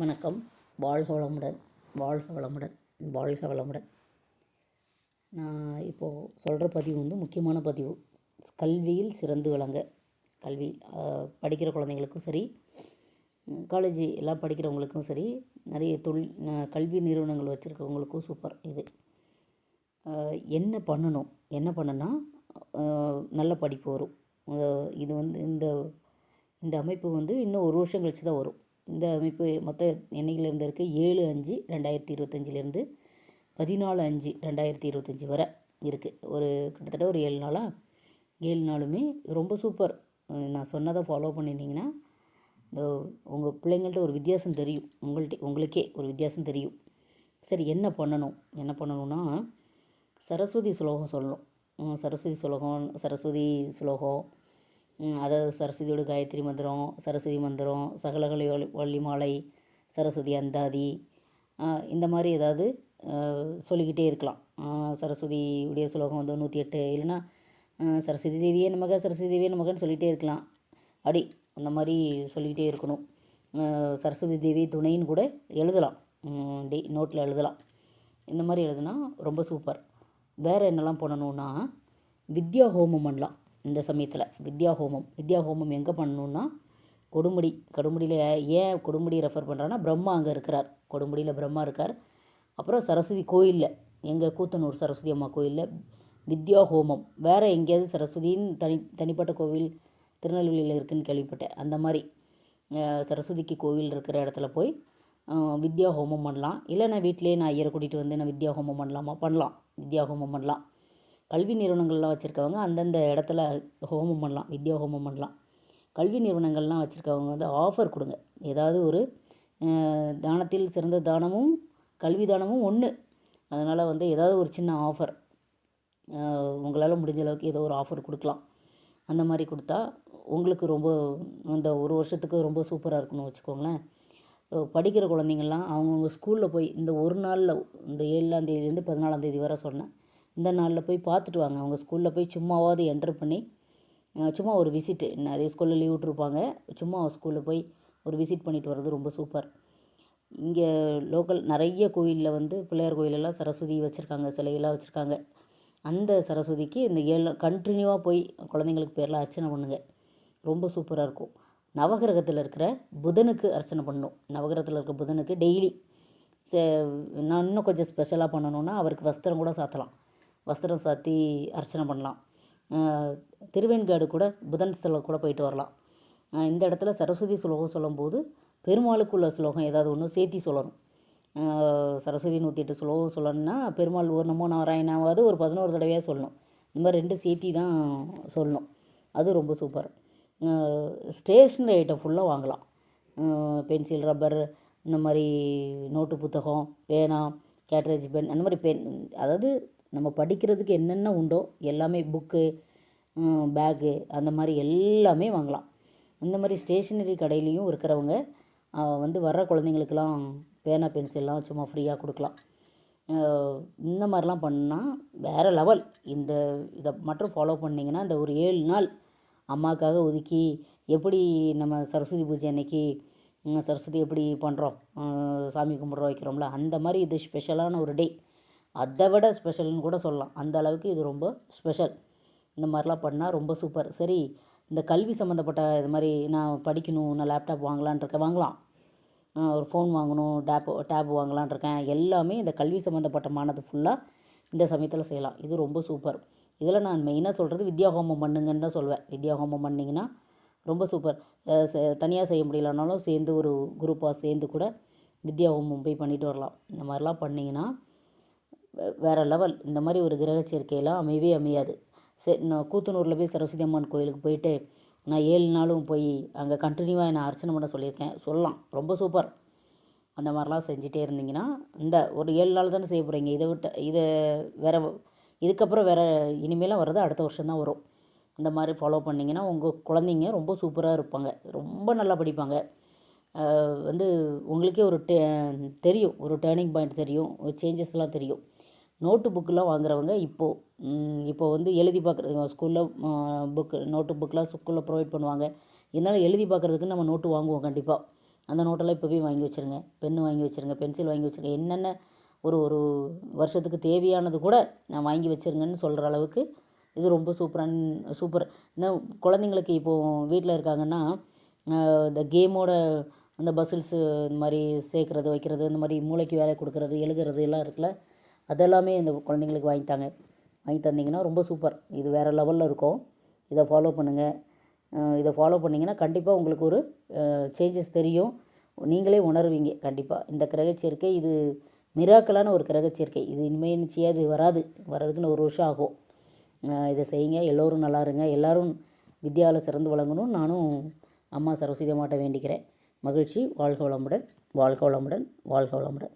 வணக்கம். வாழ்க வளமுடன் வாழ்க வளமுடன் வாழ்க வளமுடன். நான் இப்போது சொல்கிற பதிவு வந்து முக்கியமான பதிவு. கல்வியில் சிறந்து விளங்க. கல்வி படிக்கிற குழந்தைங்களுக்கும் சரி காலேஜ் எல்லாம் படிக்கிறவங்களுக்கும் சரி நிறைய தொழில் கல்வி நிறுவனங்கள் வச்சுருக்கவங்களுக்கும் சூப்பர் இது. என்ன பண்ணணும்? என்ன பண்ணுனா நல்ல படிப்பு வரும். இது வந்து இந்த இந்த அமைப்பு வந்து இன்னும் ஒரு வருஷம் கழிச்சு தான் வரும். இந்த அமைப்பு மொத்த என்னையிலேருந்து இருக்குது ஏழு அஞ்சு ரெண்டாயிரத்தி இருபத்தஞ்சிலேருந்து பதினாலு அஞ்சு ரெண்டாயிரத்தி இருபத்தஞ்சி வரை இருக்குது ஒரு கிட்டத்தட்ட ஒரு ஏழு நாளாக ஏழு நாளுமே. ரொம்ப சூப்பர். நான் சொன்னதை ஃபாலோ பண்ணியிருந்தீங்கன்னா இந்த உங்கள் பிள்ளைங்கள்ட்ட ஒரு வித்தியாசம் தெரியும். உங்கள்கிட்ட உங்களுக்கே ஒரு வித்தியாசம் தெரியும். சரி என்ன பண்ணணும்? என்ன பண்ணணும்னா சரஸ்வதி சுலோகம் சொல்லணும். சரஸ்வதி சுலோகம் சரஸ்வதி சுலோகம் அதாவது சரஸ்வதியோட காயத்ரி மந்திரம் சரஸ்வதி மந்திரம் சகலகலை வள்ளி- மாலை சரஸ்வதி அந்தாதி இந்த மாதிரி ஏதாவது சொல்லிக்கிட்டே இருக்கலாம். சரஸ்வதி உடைய சுலோகம் வந்து நூற்றி எட்டு இல்லைன்னா சரஸ்வதி தேவியே நமக்கு சரஸ்வதி தேவியே நமக்குன்னு சொல்லிகிட்டே இருக்கலாம். அப்படி அந்த மாதிரி சொல்லிக்கிட்டே இருக்கணும். சரஸ்வதி தேவி துணைன்னு கூட எழுதலாம். டே நோட்டில் எழுதலாம். இந்த மாதிரி எழுதுனா ரொம்ப சூப்பர். வேறு என்னெல்லாம் பண்ணணுன்னா வித்யா ஹோமம் பண்ணலாம். இந்த சமயத்தில். வித்யா ஹோமம் வித்யா ஹோமம் எங்கே பண்ணணுன்னா கொடுமுடி. கொடுமுடியில் ஏன் கொடுமுடி ரெஃபர் பண்ணுறான்னா பிரம்மா அங்கே இருக்கிறார். கொடுமுடியில் பிரம்மா இருக்கார். அப்புறம் சரஸ்வதி கோயிலில் எங்கள் கூத்தனூர் சரஸ்வதி அம்மா கோயிலில் வித்யா ஹோமம் வேறு எங்கேயாவது சரஸ்வதின்னு தனி தனிப்பட்ட கோவில் திருநெல்வேலியில் இருக்குதுன்னு கேள்விப்பட்டேன். அந்த மாதிரி சரஸ்வதிக்கு கோவில் இருக்கிற இடத்துல போய் வித்யா ஹோமம் பண்ணலாம். இல்லைன்னா வீட்டிலே வீட்டிலேயே நான் ஐயரை கூட்டிகிட்டு வந்து நான் வித்யா ஹோமம் பண்ணலாமா? பண்ணலாம். வித்யா ஹோமம் பண்ணலாம். கல்வி நிறுவனங்கள்லாம் வச்சுருக்கவங்க அந்தந்த இடத்துல ஹோமம் பண்ணலாம் வித்யா ஹோமம் பண்ணலாம். கல்வி நிறுவனங்கள்லாம் வச்சுருக்கவங்க வந்து ஆஃபர் கொடுங்க. ஏதாவது ஒரு தானத்தில் சிறந்த தானமும் கல்வி தானமும் ஒன்று அதனால் வந்து ஏதாவது ஒரு சின்ன ஆஃபர். உங்களால் முடிஞ்ச அளவுக்கு ஏதோ ஒரு ஆஃபர் கொடுக்கலாம். அந்த மாதிரி கொடுத்தா உங்களுக்கு ரொம்ப அந்த ஒரு வருஷத்துக்கு ரொம்ப சூப்பராக இருக்குன்னு வச்சுக்கோங்களேன். படிக்கிற குழந்தைங்கள்லாம் அவங்கவுங்க ஸ்கூலில் போய் இந்த ஒரு நாளில் இந்த ஏழாம் பதினாலாந்தேதி பதினாலாம் தேதி வரை சொன்னேன். இந்த நாளில் போய் பார்த்துட்டு வாங்க. அவங்க ஸ்கூலில் போய் சும்மாவாவது என்டர் பண்ணி சும்மா ஒரு விசிட்டு நிறைய ஸ்கூலில் லீவ் விட்ருப்பாங்க சும்மா ஸ்கூலில் போய் ஒரு விசிட் பண்ணிட்டு வர்றது ரொம்ப சூப்பர் இங்கே லோக்கல் நிறைய கோயிலில் வந்து பிள்ளையார் கோயிலெல்லாம் சரஸ்வதி வச்சுருக்காங்க சிலையெல்லாம் வச்சுருக்காங்க. அந்த சரஸ்வதிக்கு இந்த ஏழு கண்டினியூவாக போய் குழந்தைங்களுக்கு பேரெலாம் அர்ச்சனை பண்ணுங்க. ரொம்ப சூப்பராக இருக்கும். நவகிரகத்தில் இருக்கிற புதனுக்கு அர்ச்சனை பண்ணணும் நவகிரகத்தில் இருக்கிற புதனுக்கு டெய்லி சே நான் இன்னும் கொஞ்சம் ஸ்பெஷலாக பண்ணணுன்னா அவருக்கு வஸ்திரம் கூட சாத்தலாம். வஸ்திரம் சாத்தி அர்ச்சனை பண்ணலாம். திருவெண்காடு கூட புதன் ஸ்தலம் கூட போயிட்டு வரலாம். இந்த இடத்துல சரஸ்வதி ஸ்லோகம் சொல்லும்போது பெருமாளுக்குள்ள ஸ்லோகம் ஏதாவது ஒன்று சேர்த்தி சொல்லணும். சரஸ்வதி நூற்றி எட்டு ஸ்லோகம் சொல்லணும்னா பெருமாள் ஒரு நம்ம நாராயணாவது ஒரு பதினோரு தடவையாக சொல்லணும். இந்த மாதிரி ரெண்டு சேர்த்தி தான் சொல்லணும். அது ரொம்ப சூப்பர் ஸ்டேஷ்னரி ஐட்டம் ஃபுல்லாக வாங்கலாம். பென்சில் ரப்பர் இந்த மாதிரி நோட்டு புத்தகம் பேனா கேட்ரேஜ் பென் அந்த மாதிரி பென் அதாவது நம்ம படிக்கிறதுக்கு என்னென்ன உண்டோ எல்லாமே புக்கு பேக்கு அந்த மாதிரி எல்லாமே வாங்கலாம். இந்த மாதிரி ஸ்டேஷ்னரி கடையிலையும் இருக்கிறவங்க வந்து வர்ற குழந்தைங்களுக்கெல்லாம் பேனா பென்சில்லாம் சும்மா ஃப்ரீயாக கொடுக்கலாம். இந்த மாதிரிலாம் பண்ணால் வேறு லெவல். இந்த இதை மட்டும் ஃபாலோ பண்ணிங்கன்னா இந்த ஒரு ஏழு நாள் அம்மாவுக்காக ஒதுக்கி எப்படி நம்ம சரஸ்வதி பூஜை அன்னைக்கு சரஸ்வதி எப்படி பண்ணுறோம் சாமி கும்பிட்றோம் வைக்கிறோம்ல அந்த மாதிரி இது ஸ்பெஷலான ஒரு டே அதை விட ஸ்பெஷல்னு கூட சொல்லலாம். அந்த அளவுக்கு இது ரொம்ப ஸ்பெஷல் இந்த மாதிரிலாம் பண்ணால் ரொம்ப சூப்பர் சரி இந்த கல்வி சம்மந்தப்பட்ட இது மாதிரி நான் படிக்கணும் நான் லேப்டாப் வாங்கலான்னு இருக்கேன் வாங்கலாம். ஒரு ஃபோன் வாங்கணும் டேப் டேப் வாங்கலான்னு இருக்கேன். எல்லாமே இந்த கல்வி சம்மந்தப்பட்டமானது ஃபுல்லாக இந்த சமயத்தில் செய்யலாம். இது ரொம்ப சூப்பர் இதில் நான் மெயினாக சொல்கிறது வித்யா ஹோமம் பண்ணுங்கன்னு தான் சொல்வேன். வித்யா ஹோமம் பண்ணிங்கன்னா ரொம்ப சூப்பர் தனியாக செய்ய முடியலனாலும் சேர்ந்து ஒரு குரூப்பாக சேர்ந்து கூட வித்யா ஹோமம் போய் பண்ணிட்டு வரலாம். இந்த மாதிரிலாம் பண்ணிங்கன்னா வேறு லெவல் இந்த மாதிரி ஒரு கிரக சேர்க்கையெல்லாம் அமையவே அமையாது. சரி நான் கூத்தனூரில் போய் சரஸ்வதி அம்மன் கோயிலுக்கு போயிட்டு நான் ஏழு நாளும் போய் அங்கே கண்டினியூவாக நான் அர்ச்சனை பண்ண சொல்லியிருக்கேன். சொல்லலாம். ரொம்ப சூப்பர் அந்த மாதிரிலாம் செஞ்சுட்டே இருந்தீங்கன்னா இந்த ஒரு ஏழு நாள் தானே செய்ய போகிறீங்க இதை விட்டு இதை வேறு இதுக்கப்புறம் வேறு இனிமேலாம் வர்றது அடுத்த வருஷம் தான் வரும். இந்த மாதிரி ஃபாலோ பண்ணிங்கன்னா உங்கள் குழந்தைங்க ரொம்ப சூப்பராக இருப்பாங்க. ரொம்ப நல்லா படிப்பாங்க. வந்து உங்களுக்கே ஒரு டே தெரியும். ஒரு டேர்னிங் பாயிண்ட் தெரியும். ஒரு சேஞ்சஸ்லாம் தெரியும். நோட்டு புக்கெலாம் வாங்குறவங்க இப்போது இப்போ வந்து எழுதி பார்க்குறது ஸ்கூலில் புக்கு நோட்டு புக்கெலாம் ஸ்கூலில் ப்ரொவைட் பண்ணுவாங்க. இருந்தாலும் எழுதி பார்க்குறதுக்கு நம்ம நோட்டு வாங்குவோம் கண்டிப்பாக அந்த நோட்டெல்லாம் இப்போவே வாங்கி வச்சுருங்க. பென்னு வாங்கி வச்சுருங்க பென்சில் வாங்கி வச்சுருங்க. என்னென்ன ஒரு ஒரு வருஷத்துக்கு தேவையானது கூட நான் வாங்கி வச்சுருங்கன்னு சொல்கிற அளவுக்கு இது ரொம்ப சூப்பரான சூப்பர். இன்னும் குழந்தைங்களுக்கு இப்போது வீட்டில் இருக்காங்கன்னா இந்த கேமோட அந்த பசில்ஸு இந்த மாதிரி சேர்க்குறது வைக்கிறது இந்த மாதிரி மூளைக்கு வேலை கொடுக்குறது எழுதுறது எல்லாம் இருக்குல்ல அதெல்லாமே இந்த குழந்தைங்களுக்கு வாங்கி தாங்க. வாங்கி தந்தீங்கன்னா ரொம்ப சூப்பர். இது வேறு லெவலில் இருக்கும். இதை ஃபாலோ பண்ணுங்கள் இதை ஃபாலோ பண்ணிங்கன்னா கண்டிப்பாக உங்களுக்கு ஒரு சேஞ்சஸ் தெரியும். நீங்களே உணர்வீங்க. கண்டிப்பாக இந்த கிரகச்சேர்க்கை இது மிராக்கலான ஒரு கிரகச்சேர்க்கை. இது இனிமேல் நிச்சயம் இது வராது. வர்றதுக்குன்னு ஒரு வருஷம் ஆகும். இதை செய்யுங்க. எல்லோரும் நல்லா இருங்க. எல்லோரும் வித்யாவில் சிறந்து வழங்கணும் நானும் அம்மா சரஸ்வதி அம்மாட்ட வேண்டிக்கிறேன். மகிழ்ச்சி. வாழ்க வளமுடன். வாழ்க வளமுடன். வாழ்க வளமுடன்.